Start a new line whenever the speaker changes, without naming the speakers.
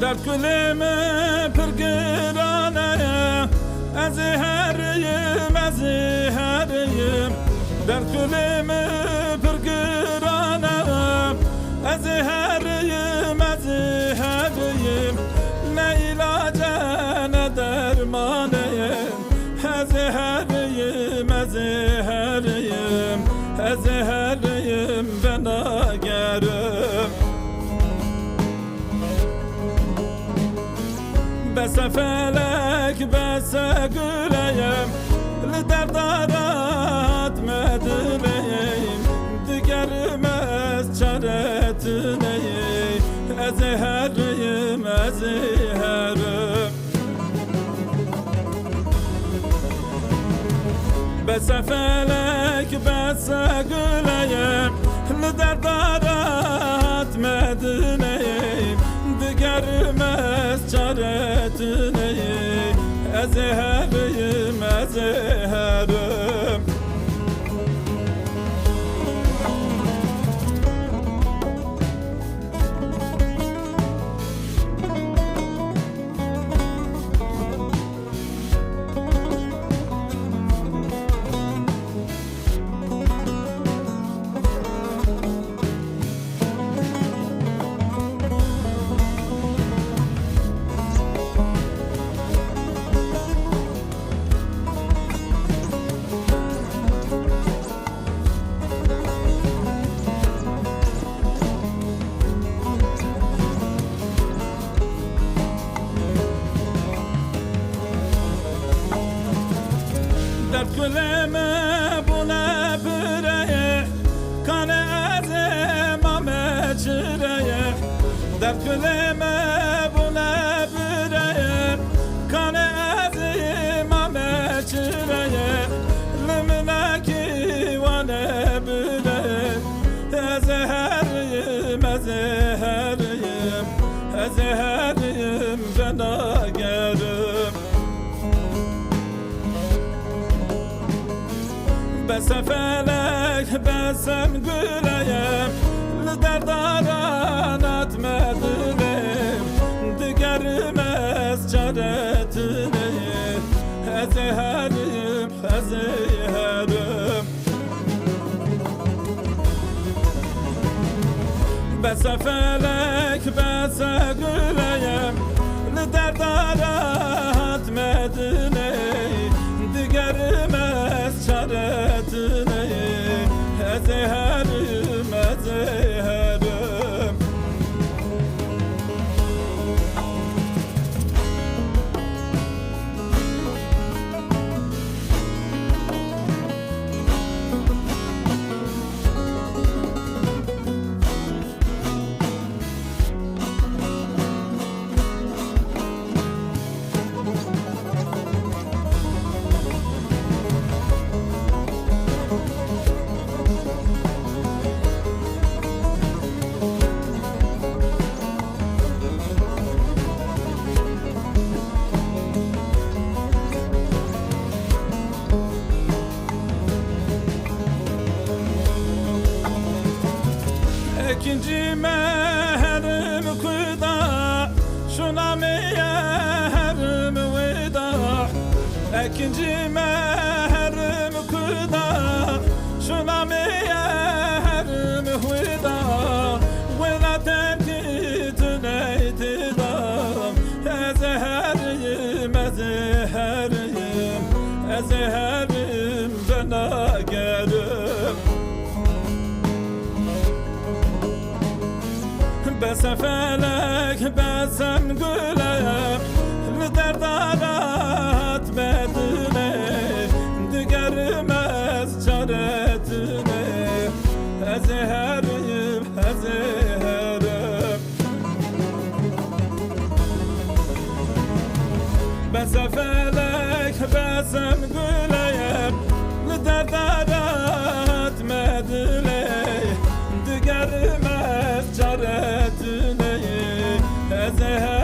Dert gülümü pırgırane Eziheriyim, eziheriyim Dert gülümü Bese felek bese güleyim. Li derdarat medileyim Digermez çaretineyim. Eziheriyim eziherim. Bese felek bese güleyim. Li derdarat medineyim çaretineyim Ezeheriyim ezeherim Dert güleme bu ne bireye Kane ezem çireye. Dert güleme bu Bese felek besem güleyim Li derdaran etmedilim Digermez çaretini Ezeherim, ezeherim Bese felek bese güleyim Li İkinci meherim kuyda Şuna meherim veda. İkinci meherim kuyda Şuna meherim veda. Veda tenkitine itidam Ezeheriyim, ezeheriyim Ezeherim بس فلك بسم قلب لدردارات بدنه دقرمز جرتنه أزهرب أزهرب بس فلك بسم قلب لدردارات Gezer